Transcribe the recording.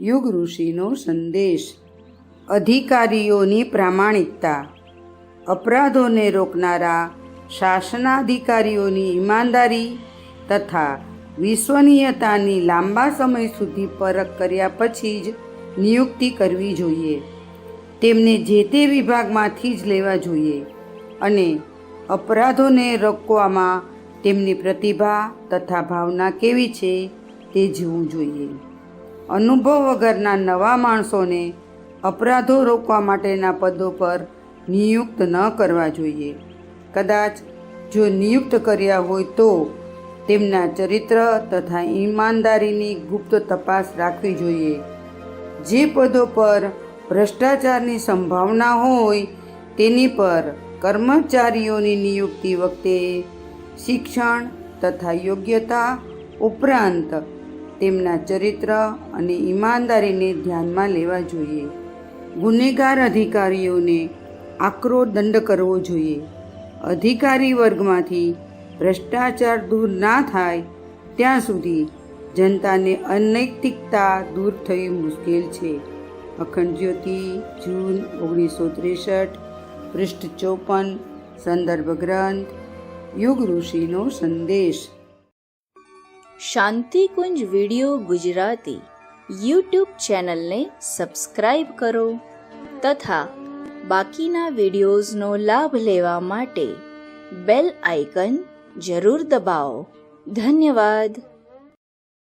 યુગ ઋષિનો સંદેશ. અધિકારીઓની પ્રામાણિકતા. અપરાધોને રોકનારા શાસનાધિકારીઓની ઈમાનદારી તથા વિશ્વનીયતાની લાંબા સમય સુધી પરખ કર્યા પછી જ નિયુક્તિ કરવી જોઈએ. તેમને જે તે વિભાગમાંથી જ લેવા જોઈએ અને અપરાધોને રોકવામાં તેમની પ્રતિભા તથા ભાવના કેવી છે તે જોવું જોઈએ. અનુભવ વગરના નવા માણસોને અપરાધો રોકવા માટેના પદો પર નિયુક્ત ન કરવા જોઈએ. કદાચ જો નિયુક્ત કર્યા હોય તો તેમના ચરિત્ર તથા ઈમાનદારીની ગુપ્ત તપાસ રાખવી જોઈએ. જે પદો પર ભ્રષ્ટાચારની સંભાવના હોય તેની પર કર્મચારીઓની નિયુક્તિ વખતે શિક્ષણ તથા યોગ્યતા ઉપરાંત તેમના ચરિત્ર અને ઈમાનદારીને ધ્યાનમાં લેવા જોઈએ. ગુનેગાર અધિકારીઓને આકરો દંડ કરવો જોઈએ. અધિકારી વર્ગમાંથી ભ્રષ્ટાચાર દૂર ના થાય ત્યાં સુધી જનતાને અનૈતિકતા દૂર થવી મુશ્કેલ છે. અખંડ જ્યોતિ, જૂન ઓગણીસો ત્રેસઠ, પૃષ્ઠ ચોપન, સંદર્ભ ગ્રંથ, યુગ ઋષિનો સંદેશ. શાંતિકુંજ વિડિયો ગુજરાતી યુટ્યુબ ચેનલને સબસ્ક્રાઇબ કરો તથા બાકીના વિડિયોઝનો લાભ લેવા માટે બેલ આઇકન જરૂર દબાવો. ધન્યવાદ.